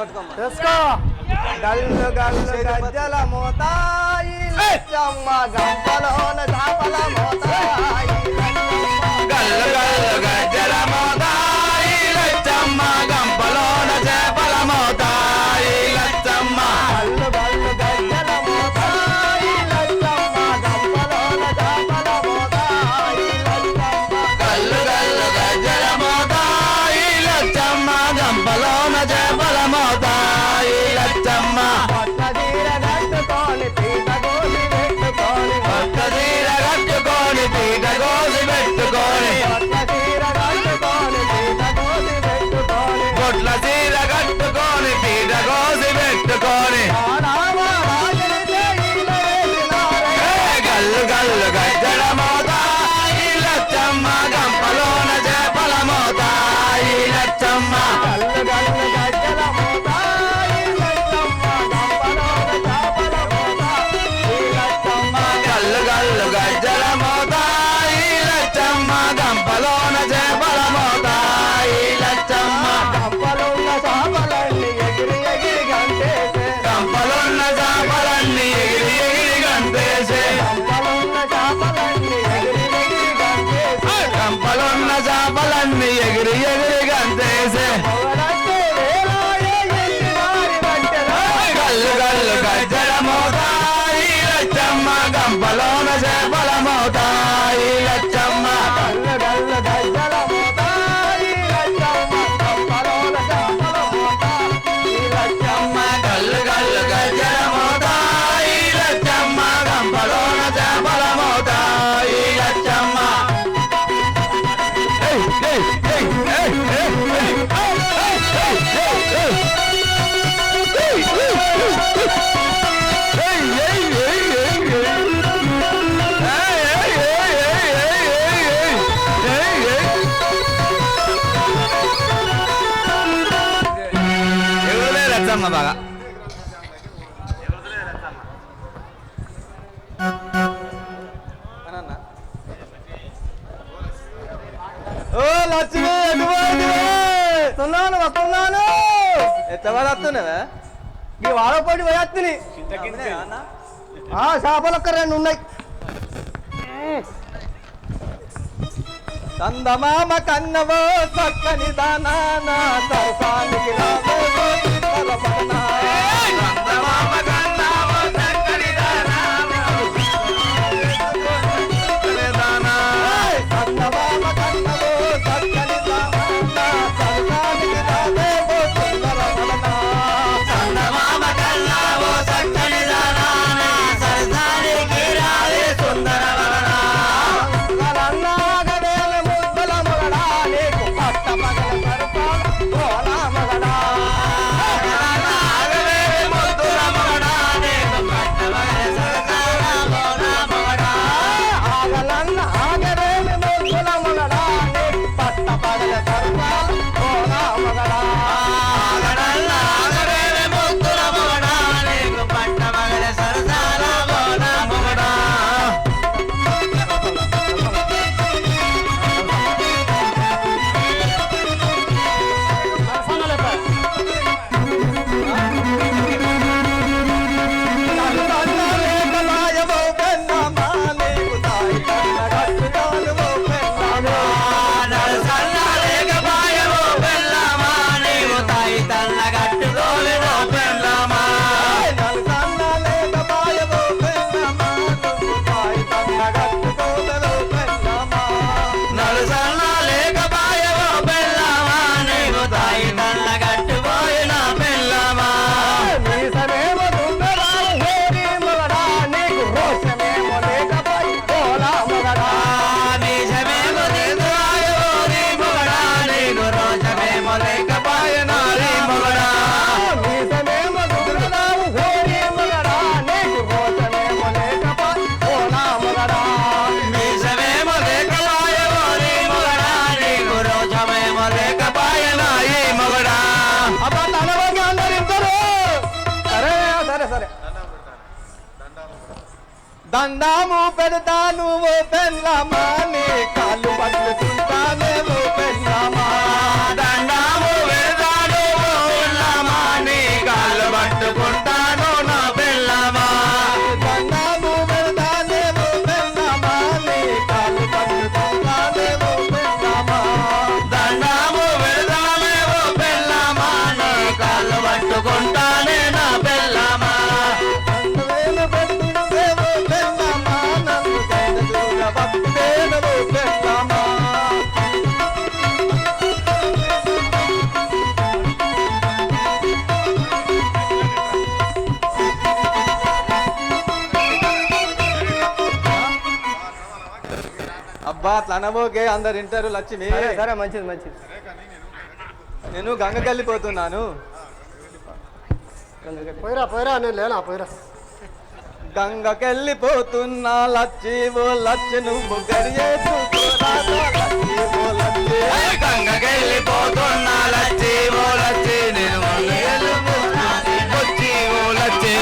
ठसका गल्ल गल्ल गज्जल मोताई माझा झापला బాగా. ఓ లక్ష్మి వస్తున్నాను వస్తున్నాను ఎంతమంది వస్తున్నావా? మీ వాడపాటి పోయేస్తుంది చేపలు ఒక్క రెండు ఉన్నాయి. కందమామ కన్నవో చక్కని దానా సరసానికి దండాము పెడతాను ఓ కాలు బట్లు పట్టుకుంటాను. అట్లా అనబోకే అందరు ఇంటారు లక్ష్మి. సరే సరే మంచిది మంచిది. నేను గంగకి వెళ్ళిపోతున్నాను పోయిరా పోయిరా నేను లేనా పోయిరా. గంగకి వెళ్ళిపోతున్నా లచ్చి ఓ లచ్చి నువ్వు లచ్చి గంగకెళ్ళిపోతున్నా లచ్చి ఓ లచ్చి నేను వచ్చి ఓ లచ్చి.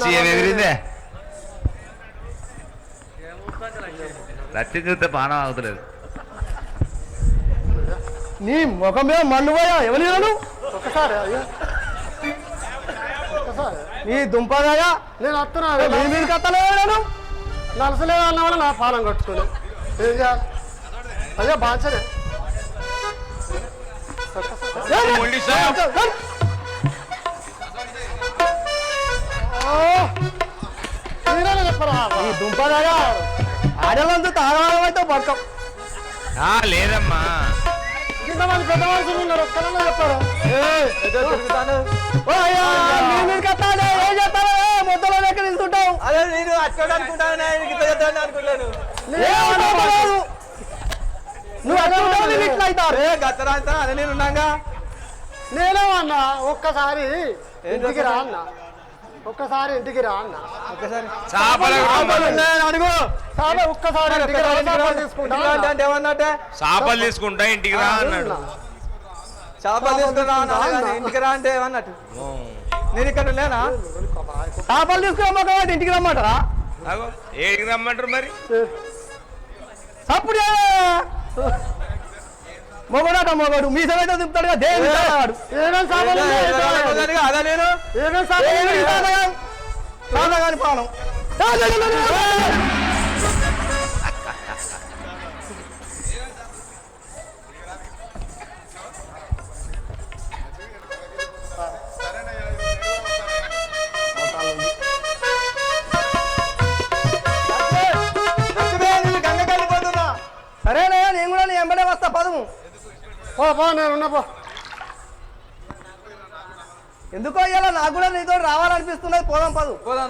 లచ్చి ఎగిరిందే? లచ్చి చూస్తే పానం అవుతలేదు నీ ముఖం మీద మన్ను పోయా? ఎవరి ఒకసారి అయ్యా. ఒకసారి నీ దుంపదాగా నేను వస్తున్నాను నీ మీద కత్తలేను నలసలే వాళ్ళ వల్ల నా పాలం కట్టుకుని. ఏం చేయాలి? అయ్యా బాంచనే దుంపదాగా ఆడవాళ్ళంతా తాగవాళ్ళమైతే పడకం ఆ, లేదమ్మా. ఇంతమంది పెద్ద మనుషులు ఉన్నారు ఒక్కరన్నా చెప్పారు ముద్దలో దగ్గర నిల్చుంటావు అదే నేను అనుకుంటాను అనుకుంటాను. నువ్వు అక్కడ ఇట్లా అవుతారు ఏ గతరాంతా అదే నేను ఉన్నాగా. నేనే అన్నా ఒక్కసారి ఇంటికి రా అన్న. ఒక్కసారి ఇంటికి రా అన్న. అడుగు. ఒక్కసారి ఇంటికి రా చేపలు తీసుకుంటా. అంటే ఏమన్నట్టే చేపలు తీసుకుంటా ఇంటికి రా అన్నాడు. చేపలు తీసుకురా ఇంటికి రా అంటే ఏమన్నట్టు? నేను ఇక్కడ లేనా? చేపలు తీసుకురా మొక్క ఇంటికి రమ్మంటారా? ఏడికి రమ్మంటారు మరి? అప్పుడు మొగడాట మొగడు మీ సమేత తిప్పుతాడుగా దేవుడు చేపలు? అదే నేను ఏమేమి పో నేను ఉన్నా పో ఎందుకో ఇలా నాకు కూడా నీతో రావాలనిపిస్తున్నది పోదాం పదు. పోదాం